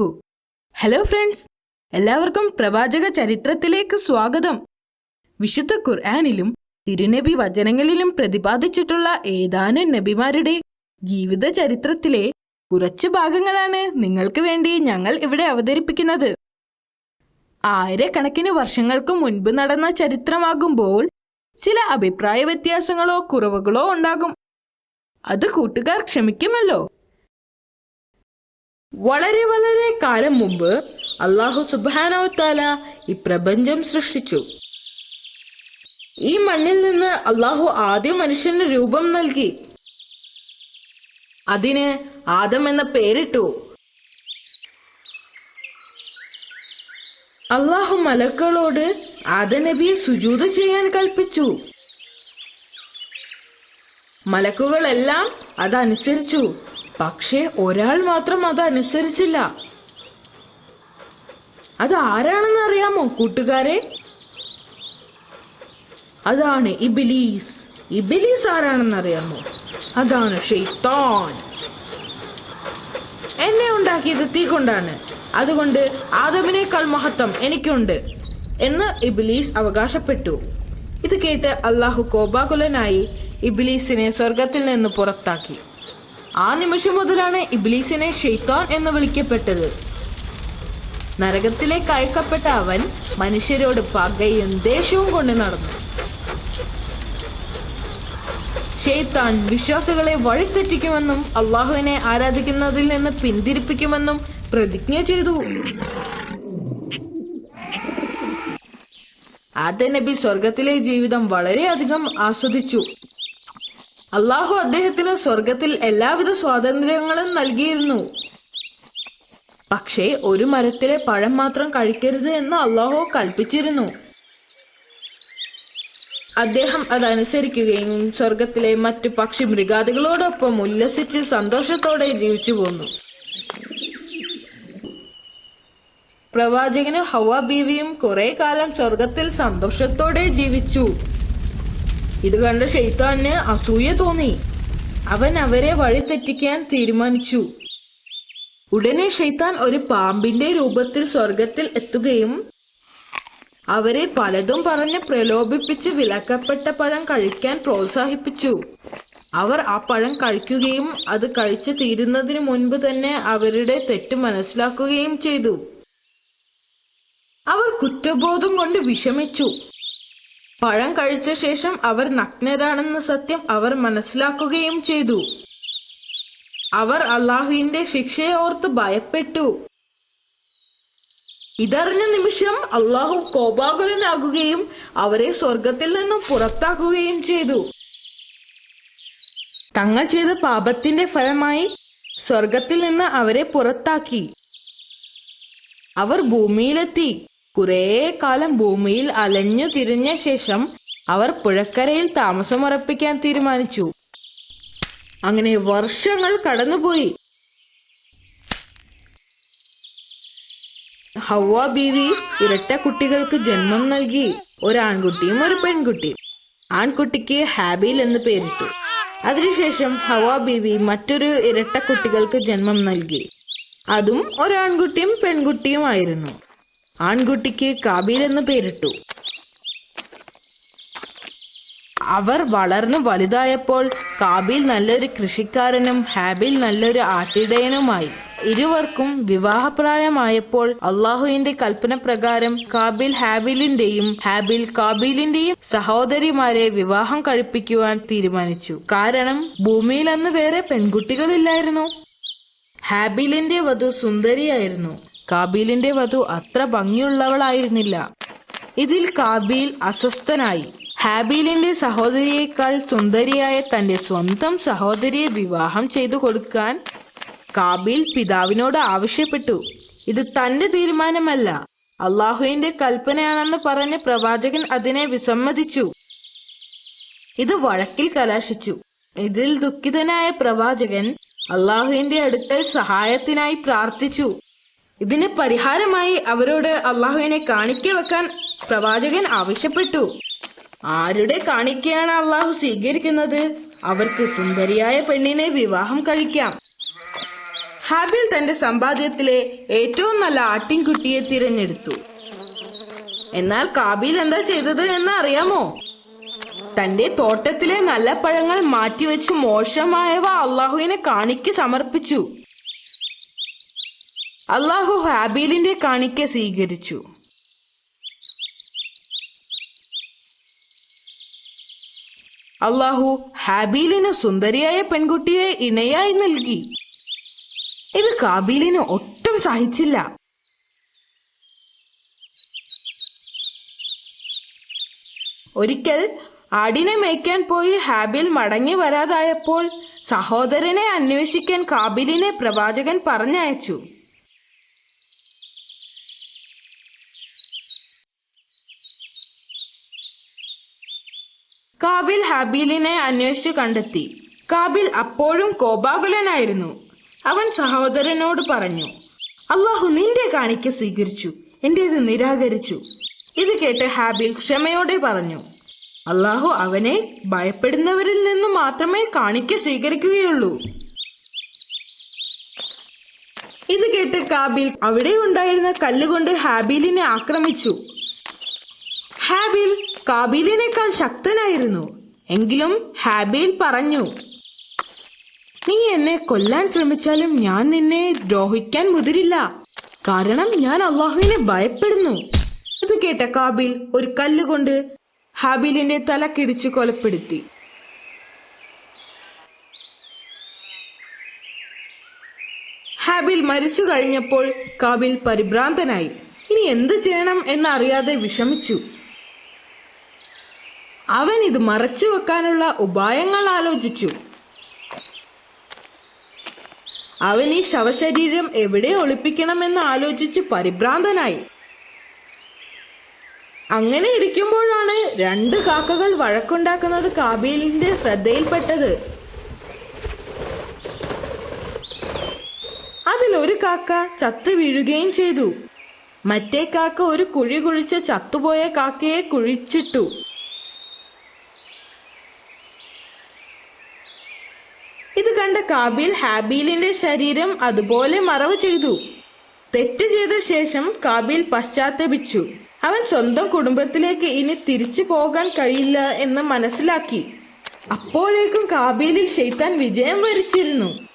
വബറകാതുഹു hello friends എല്ലാവർക്കും പ്രവാചക ചരിത്രത്തിലേക്ക് സ്വാഗതം. വിശുദ്ധ ഖുർആാനിലും തിരുനബി വചനങ്ങളിലും പ്രതിപാദിച്ചിട്ടുള്ള ഏതാനും നബിമാരുടെ ജീവിത ചരിത്രത്തിലെ കുറച്ച് ഭാഗങ്ങളാണ് നിങ്ങൾക്ക് വേണ്ടി ഞങ്ങൾ ഇവിടെ അവതരിപ്പിക്കുന്നത്. ആയിരക്കണക്കിന് വർഷങ്ങൾക്ക് മുൻപ് നടന്ന ചരിത്രമാകുമ്പോൾ ചില അഭിപ്രായ വ്യത്യാസങ്ങളോ കുറവുകളോ ഉണ്ടാകും. അത് കൂട്ടുകാർ ക്ഷമിക്കുമല്ലോ. വളരെ വളരെ കാലം മുമ്പ് അള്ളാഹു സുബാനോത്താല ഈ പ്രപഞ്ചം സൃഷ്ടിച്ചു. ഈ മണ്ണിൽ നിന്ന് അള്ളാഹു ആദ്യ മനുഷ്യന് രൂപം നൽകി. അതിന് ആദം എന്ന പേരിട്ടു. അള്ളാഹു മലക്കളോട് ആദ നബിയെ സുജൂത് ചെയ്യാൻ കൽപ്പിച്ചു. മലക്കുകളെല്ലാം അതനുസരിച്ചു. പക്ഷേ ഒരാൾ മാത്രം അത് അനുസരിച്ചില്ല. അത് ആരാണെന്ന് അറിയാമോ കൂട്ടുകാരെ? അതാണ് ഇബിലീസ്. ഇബിലീസ് ആരാണെന്ന് അറിയാമോ? അതാണ് ഷെയ്ത്താൻ എന്നെ ഉണ്ടാക്കിയത് തീ കൊണ്ടാണ്. അതുകൊണ്ട് ആദമിനേക്കാൾ മഹത്വം എനിക്കുണ്ട് എന്ന് ഇബിലീസ് അവകാശപ്പെട്ടു. ഇത് കേട്ട് അള്ളാഹു കോപാകുലനായി ഇബിലീസിനെ സ്വർഗത്തിൽ നിന്ന് പുറത്താക്കി. ആ നിമിഷം മുതലാണ് ഇബ്ലീസിനെ ഷെയ്ത്താൻ എന്ന് വിളിക്കപ്പെട്ടത്. നരകത്തിലേക്ക് അയക്കപ്പെട്ട അവൻ മനുഷ്യരോട് പകയും ദേഷ്യവും കൊണ്ട് നടന്നു. ഷെയ്ത്താൻ വിശ്വാസികളെ വഴിത്തെറ്റിക്കുമെന്നും അള്ളാഹുവിനെ ആരാധിക്കുന്നതിൽ നിന്ന് പിന്തിരിപ്പിക്കുമെന്നും പ്രതിജ്ഞ ചെയ്തു. ആദ്യ നബി സ്വർഗത്തിലെ ജീവിതം വളരെയധികം ആസ്വദിച്ചു. അള്ളാഹു അദ്ദേഹത്തിന് സ്വർഗത്തിൽ എല്ലാവിധ സ്വാതന്ത്ര്യങ്ങളും നൽകിയിരുന്നു. പക്ഷേ ഒരു മരത്തിലെ പഴം മാത്രം കഴിക്കരുത് എന്ന് അള്ളാഹു കൽപ്പിച്ചിരുന്നു. അദ്ദേഹം അതനുസരിക്കുകയും സ്വർഗത്തിലെ മറ്റു പക്ഷി മൃഗാദികളോടൊപ്പം ഉല്ലസിച്ച് സന്തോഷത്തോടെ ജീവിച്ചു പോന്നു. പ്രവാചകനും ഹവ ബീവിയും കുറെ കാലം സ്വർഗത്തിൽ സന്തോഷത്തോടെ ജീവിച്ചു. ഇത് കണ്ട ഷെയ്ത്താന് അസൂയ തോന്നി. അവൻ അവരെ വഴിതെറ്റിക്കാൻ തീരുമാനിച്ചു. ഉടനെ ഷെയ്ത്താൻ ഒരു പാമ്പിന്റെ രൂപത്തിൽ സ്വർഗത്തിൽ എത്തുകയും അവരെ പലതും പറഞ്ഞ് പ്രലോഭിപ്പിച്ച് വിലക്കപ്പെട്ട പഴം കഴിക്കാൻ പ്രോത്സാഹിപ്പിച്ചു. അവർ ആ പഴം കഴിക്കുകയും അത് കഴിച്ചു തീരുന്നതിന് മുൻപ് തന്നെ അവരുടെ തെറ്റ് മനസ്സിലാക്കുകയും ചെയ്തു. അവർ കുറ്റബോധം കൊണ്ട് വിഷമിച്ചു. പഴം കഴിച്ച ശേഷം അവർ നഗ്നരാണെന്ന സത്യം അവർ മനസ്സിലാക്കുകയും ചെയ്തു. അവർ അള്ളാഹുവിന്റെ ശിക്ഷയെ ഓർത്ത് ഭയപ്പെട്ടു. ഇതറിഞ്ഞ നിമിഷം അള്ളാഹു കോപാകുലനാകുകയും അവരെ സ്വർഗത്തിൽ നിന്നും പുറത്താക്കുകയും ചെയ്തു. തങ്ങൾ ചെയ്ത പാപത്തിന്റെ ഫലമായി സ്വർഗത്തിൽ നിന്ന് അവരെ പുറത്താക്കി. അവർ ഭൂമിയിലെത്തി. കുറേ കാലം ഭൂമിയിൽ അലഞ്ഞു തിരിഞ്ഞ ശേഷം അവർ പുഴക്കരയിൽ താമസമുറപ്പിക്കാൻ തീരുമാനിച്ചു. അങ്ങനെ വർഷങ്ങൾ കടന്നുപോയി. ഹവ ബീവി ഇരട്ട കുട്ടികൾക്ക് ജന്മം നൽകി. ഒരു ആൺകുട്ടിയും ഒരു പെൺകുട്ടിയും. ആൺകുട്ടിക്ക് ഹാബിൽ എന്ന് പേരിട്ടു. അതിനുശേഷം ഹവ ബീവി മറ്റൊരു ഇരട്ട കുട്ടികൾക്ക് ജന്മം നൽകി. അതും ഒരു ആൺകുട്ടിയും പെൺകുട്ടിയുമായിരുന്നു ആൺകുട്ടിക്ക് കാബീൽ എന്ന് പേരിട്ടു. അവർ വളർന്നു വലുതായപ്പോൾ കാബീൽ നല്ലൊരു കൃഷിക്കാരനും ഹാബിൽ നല്ലൊരു ആട്ടിടയനുമായി. ഇരുവർക്കും വിവാഹപ്രായമായപ്പോൾ അള്ളാഹുവിന്റെ കൽപ്പന പ്രകാരം കാബിൽ ഹാബിലിന്റെയും ഹാബിൽ കാബിലിന്റെയും സഹോദരിമാരെ വിവാഹം കഴിപ്പിക്കുവാൻ തീരുമാനിച്ചു. കാരണം ഭൂമിയിൽ അന്ന് വേറെ പെൺകുട്ടികളില്ലായിരുന്നു. ഹാബിലിന്റെ വധു സുന്ദരിയായിരുന്നു. കാബീലിന്റെ വധു അത്ര ഭംഗിയുള്ളവളായിരുന്നില്ല. ഇതിൽ കാബീൽ അസ്വസ്ഥനായി. ഹാബീലിന്റെ സഹോദരിയേക്കാൾ സുന്ദരിയായ തന്റെ സ്വന്തം സഹോദരിയെ വിവാഹം ചെയ്തു കൊടുക്കാൻ കാബീൽ പിതാവിനോട് ആവശ്യപ്പെട്ടു. ഇത് തന്റെ തീരുമാനമല്ല. അള്ളാഹുവിന്റെ കൽപ്പനയാണെന്ന് പറഞ്ഞ പ്രവാചകൻ അതിനെ വിസമ്മതിച്ചു. ഇത് വഴക്കിൽ കലാശിച്ചു. ഇതിൽ ദുഃഖിതനായ പ്രവാചകൻ അള്ളാഹുവിന്റെ അടുക്കൽ സഹായത്തിനായി പ്രാർത്ഥിച്ചു. ഇതിന് പരിഹാരമായി അവരോട് അള്ളാഹുവിനെ കാണിക്ക വെക്കാൻ പ്രവാചകൻ ആവശ്യപ്പെട്ടു. ആരുടെ കാണിക്കയാണ് അള്ളാഹു സ്വീകരിക്കുന്നത്? അവർക്ക് സുന്ദരിയായ പെണ്ണിനെ വിവാഹം കഴിക്കാം. ഹാബിൽ തന്റെ സമ്പാദ്യത്തിലെ ഏറ്റവും നല്ല ആട്ടിൻകുട്ടിയെ തിരഞ്ഞെടുത്തു. എന്നാൽ കാബിൽ എന്താ ചെയ്തത് എന്ന് അറിയാമോ തന്റെ തോട്ടത്തിലെ നല്ല പഴങ്ങൾ മാറ്റിവെച്ച് മോശമായവ അള്ളാഹുവിനെ കാണിക്ക് സമർപ്പിച്ചു. അള്ളാഹു ഹാബീലിന്റെ കാണിക്ക സ്വീകരിച്ചു. അള്ളാഹു ഹാബീലിന് സുന്ദരിയായ പെൺകുട്ടിയെ ഇണയായി നൽകി. ഇത് കാബീലിന് ഒട്ടും സഹിച്ചില്ല. ഒരിക്കൽ ആടിനെ മേയ്ക്കാൻ പോയി ഹാബിൽ മടങ്ങി വരാതായപ്പോൾ സഹോദരനെ അന്വേഷിക്കാൻ കാബിലിനെ പ്രവാചകൻ പറഞ്ഞയച്ചു. കാബിൽ ഹാബീലിനെ അന്വേഷിച്ച് കണ്ടെത്തി. കാബിൽ അപ്പോഴും കോപാകുലനായിരുന്നു. അവൻ സഹോദരനോട് പറഞ്ഞു അള്ളാഹു നിന്റെ കാണിക്ക സ്വീകരിച്ചു എന്റേത് നിരാകരിച്ചു. ഇത് കേട്ട് ഹാബിൽ ക്ഷമയോടെ പറഞ്ഞു അള്ളാഹു അവനെ ഭയപ്പെടുന്നവരിൽ നിന്ന് മാത്രമേ കാണിക്ക സ്വീകരിക്കുകയുള്ളൂ. ഇത് കേട്ട് കാബിൽ അവിടെ ഉണ്ടായിരുന്ന കല്ലുകൊണ്ട് ഹാബിലിനെ ആക്രമിച്ചു. ഹാബീൽ കാബീലിനേക്കാൾ ശക്തനായിരുന്നു. എങ്കിലും ഹാബീൽ പറഞ്ഞു നീ എന്നെ കൊല്ലാൻ ശ്രമിച്ചാലും ഞാൻ നിന്നെ ദ്രോഹിക്കാൻ മുതിരില്ല. കാരണം ഞാൻ അള്ളാഹുവിനെ ഭയപ്പെടുന്നു. ഇത് കേട്ട കാബിൽ ഒരു കല്ലുകൊണ്ട് ഹാബീലിന്റെ തലക്കിടിച്ച് കൊലപ്പെടുത്തി. ഹാബിൽ മരിച്ചു കഴിഞ്ഞപ്പോൾ കാബിൽ പരിഭ്രാന്തനായി. ഇനി എന്ത് ചെയ്യണം എന്നറിയാതെ വിഷമിച്ചു. അവൻ ഇത് മറച്ചു വെക്കാനുള്ള ഉപായങ്ങൾ ആലോചിച്ചു. അവൻ ഈ ശവശരീരം എവിടെ ഒളിപ്പിക്കണമെന്ന് ആലോചിച്ച് പരിഭ്രാന്തനായി. അങ്ങനെ ഇരിക്കുമ്പോഴാണ് രണ്ട് കാക്കകൾ വഴക്കുണ്ടാക്കുന്നത് കാബീലിന്റെ ശ്രദ്ധയിൽപ്പെട്ടത്. ഒരു കാക്ക ചത്തു വീഴുകയും ചെയ്തു. മറ്റേ കാക്ക ഒരു കുഴി കുഴിച്ച് ചത്തുപോയ കാക്കയെ കുഴിച്ചിട്ടു ഇത് കണ്ട കാബീൽ ഹാബീലിന്റെ ശരീരം അതുപോലെ മറവ് ചെയ്തു. തെറ്റ് ചെയ്ത ശേഷം കാബിൽ പശ്ചാത്തപിച്ചു. അവൻ സ്വന്തം കുടുംബത്തിലേക്ക് ഇനി തിരിച്ചു പോകാൻ കഴിയില്ല എന്ന് മനസ്സിലാക്കി. അപ്പോഴേക്കും കാബീലിൽ ഷെയ്ത്താൻ വിജയം വരിച്ചിരുന്നു.